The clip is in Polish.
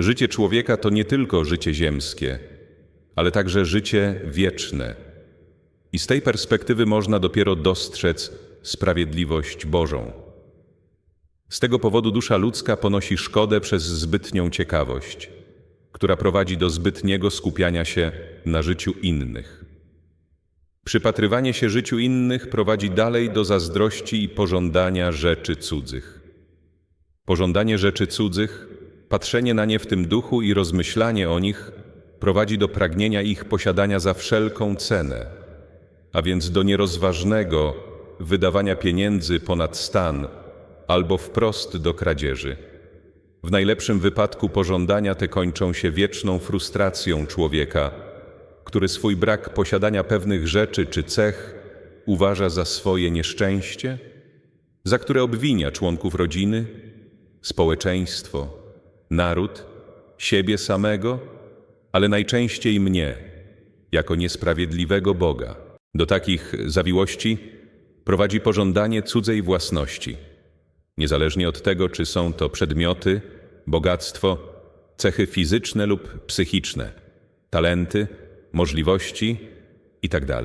Życie człowieka to nie tylko życie ziemskie, ale także życie wieczne. I z tej perspektywy można dopiero dostrzec sprawiedliwość Bożą. Z tego powodu dusza ludzka ponosi szkodę przez zbytnią ciekawość, która prowadzi do zbytniego skupiania się na życiu innych. Przypatrywanie się życiu innych prowadzi dalej do zazdrości i pożądania rzeczy cudzych. Pożądanie rzeczy cudzych, patrzenie na nie w tym duchu i rozmyślanie o nich prowadzi do pragnienia ich posiadania za wszelką cenę, a więc do nierozważnego wydawania pieniędzy ponad stan albo wprost do kradzieży. W najlepszym wypadku pożądania te kończą się wieczną frustracją człowieka, który swój brak posiadania pewnych rzeczy czy cech uważa za swoje nieszczęście, za które obwinia członków rodziny, społeczeństwo, naród, siebie samego, ale najczęściej mnie, jako niesprawiedliwego Boga. Do takich zawiłości prowadzi pożądanie cudzej własności, niezależnie od tego, czy są to przedmioty, bogactwo, cechy fizyczne lub psychiczne, talenty, możliwości itd.